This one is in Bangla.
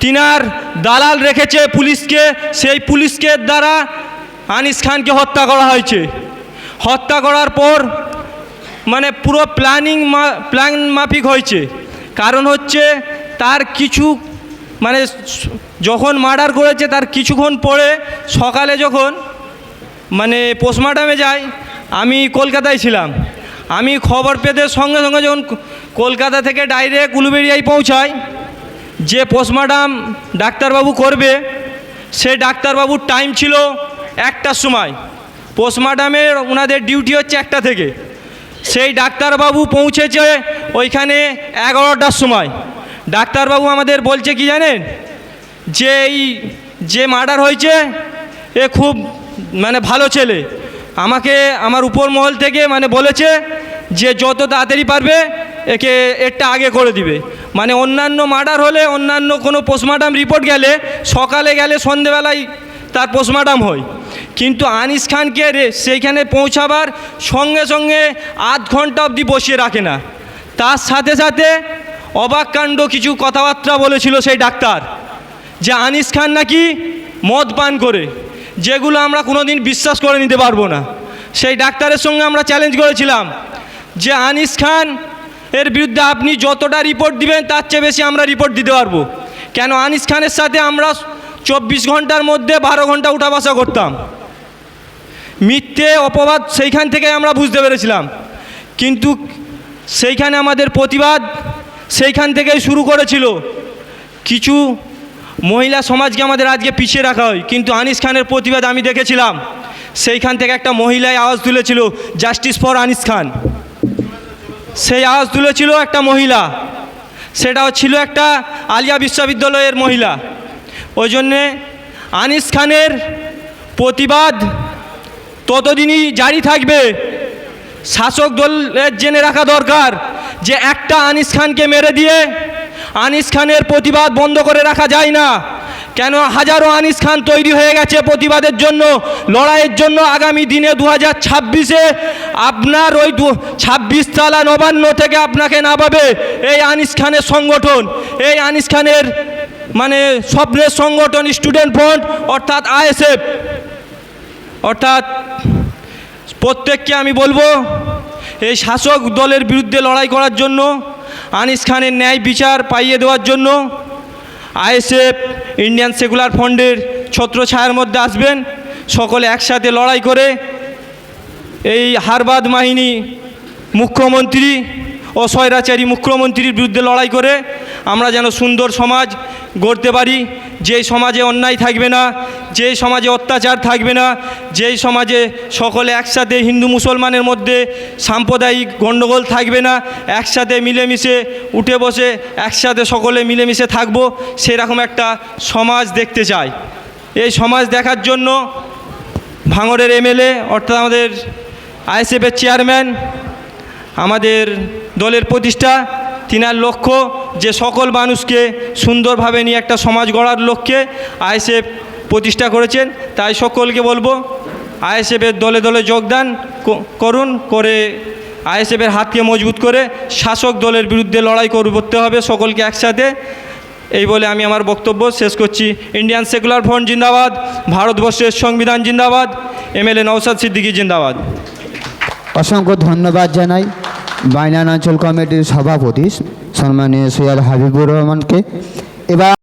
তিনার দালাল রেখেছে পুলিশকে, সেই পুলিশকে দ্বারা আনিস খানকে হত্যা করা হয়েছে। হত্যা করার পর মানে পুরো প্ল্যানিং প্ল্যান মাফিক হয়েছে। কারণ হচ্ছে তার কিছু মানে যখন মার্ডার করেছে তার কিছুক্ষণ পরে সকালে যখন মানে পোস্টমার্টামে যাই আমি কলকাতায় ছিলাম। আমি খবর পেতে সঙ্গে সঙ্গে যখন কলকাতা থেকে ডাইরেক্ট উলুবেড়িয়ায় পৌঁছাই যে পোস্টমার্টাম ডাক্তারবাবু করবে সে ডাক্তারবাবুর টাইম ছিল একটার সময়। পোস্টমার্টামের ওনাদের ডিউটি হচ্ছে একটা থেকে। সেই ডাক্তারবাবু পৌঁছেছে ওইখানে এগারোটার সময়। ডাক্তারবাবু আমাদের বলছে কি জানেন? যে এই যে মার্ডার হয়েছে, এ খুব মানে ভালো ছেলে। আমাকে আমার উপর মহল থেকে মানে বলেছে যে যত তাড়াতাড়ি পারবে, একে এরটা আগে করে দিবে। মানে অন্যান্য মার্ডার হলে অন্যান্য কোনো পোস্টমার্টাম রিপোর্ট গেলে সকালে গেলে সন্ধেবেলায় তার পোস্টমার্টাম হয়। কিন্তু আনিস খানকে সেইখানে পৌঁছাবার সঙ্গে সঙ্গে আধ ঘণ্টা অবধি বসিয়ে রাখে না। তার সাথে সাথে অবাক কাণ্ড কিছু কথাবার্তা বলেছিল সেই ডাক্তার যে আনিস খান নাকি মদ পান করে, যেগুলো আমরা কোনোদিন বিশ্বাস করে নিতে পারব না। সেই ডাক্তারের সঙ্গে আমরা চ্যালেঞ্জ করেছিলাম যে আনিস খান এর বিরুদ্ধে আপনি যতটা রিপোর্ট দিবেন, তার চেয়ে বেশি আমরা রিপোর্ট দিতে পারব। কেন আনিস খানের সাথে আমরা চব্বিশ ঘণ্টার মধ্যে বারো ঘণ্টা উঠা বসা করতাম। মিথ্যে অপবাদ সেইখান থেকে আমরা বুঝতে পেরেছিলাম। কিন্তু সেইখানে আমাদের প্রতিবাদ সেইখান থেকেই শুরু করেছিল। কিছু মহিলা সমাজকে আমাদের আজকে পিছিয়ে রাখা হয়। কিন্তু আনিস খানের প্রতিবাদ আমি দেখেছিলাম। সেইখান থেকে একটা মহিলায় আওয়াজ তুলেছিল জাস্টিস ফর আনিস খান। সেই আওয়াজ তুলেছিল একটা মহিলা। সেটাও ছিল একটা আলিয়া বিশ্ববিদ্যালয়ের মহিলা। ওই জন্যে আনিস খানের প্রতিবাদ ততদিনই জারি থাকবে। শাসক দলের জেনে রাখা দরকার যে একটা আনিস খানকে মেরে দিয়ে আনিস খানের প্রতিবাদ বন্ধ করে রাখা যায় না। কেন হাজারো আনিস খান তৈরি হয়ে গেছে প্রতিবাদের জন্য, লড়াইয়ের জন্য আগামী দিনে দু হাজার ছাব্বিশে? আপনার ওই দু ছাব্বিশ তালা নবান্ন থেকে আপনাকে নামাবে এই আনিস খানের সংগঠন। এই আনিস খানের মানে স্বপ্নের সংগঠন স্টুডেন্ট ফ্রন্ট, অর্থাৎ আইএসএফ। অর্থাৎ প্রত্যেককে আমি বলব, এই শাসক দলের বিরুদ্ধে লড়াই করার জন্য, আনিস খানের ন্যায় বিচার পাইয়ে দেওয়ার জন্য আইএসএফ, ইন্ডিয়ান সেকুলার ফ্রন্টের ছত্রছায়ার মধ্যে আসবেন। সকলে একসাথে লড়াই করে এই হারবাদ মাহিনী মুখ্যমন্ত্রী ও স্বৈরাচারী মুখ্যমন্ত্রীর বিরুদ্ধে লড়াই করে আমরা যেন সুন্দর সমাজ গড়তে পারি। যেই সমাজে অন্যায় থাকবে না যেই সমাজে অত্যাচার থাকবে না যেই সমাজে সকলে একসাথে হিন্দু মুসলমানের মধ্যে সাম্প্রদায়িক গণ্ডগোল থাকবে না, একসাথে মিলেমিশে উঠে বসে, একসাথে সকলে মিলেমিশে থাকব, সেরকম একটা সমাজ দেখতে চাই। এই সমাজ দেখার জন্য ভাঙড়ের এমএলএ, অর্থাৎ আমাদের আইএসএফের চেয়ারম্যান, আমাদের দলের প্রতিষ্ঠা তিনার লক্ষ্য যে সকল মানুষকে সুন্দরভাবে নিয়ে একটা সমাজ গড়ার লক্ষ্যে আইএসএফ প্রতিষ্ঠা করেছেন। তাই সকলকে বলব, আইএসএফের দলে দলে যোগদান করুন, করে আইএসএফের হাতকে মজবুত করে শাসক দলের বিরুদ্ধে লড়াই করতে হবে সকলকে একসাথে। এই বলে আমি আমার বক্তব্য শেষ করছি। ইন্ডিয়ান সেকুলার ফ্রন্ট জিন্দাবাদ, ভারতবর্ষের সংবিধান জিন্দাবাদ এমএলএ নৌসাদ সিদ্দিকী জিন্দাবাদ। অসংখ্য ধন্যবাদ জানাই। বাইনান অঞ্চল কমিটির সভাপতি সম্মানীয় সৈয়দ হাবিবুর রহমানকে। এবার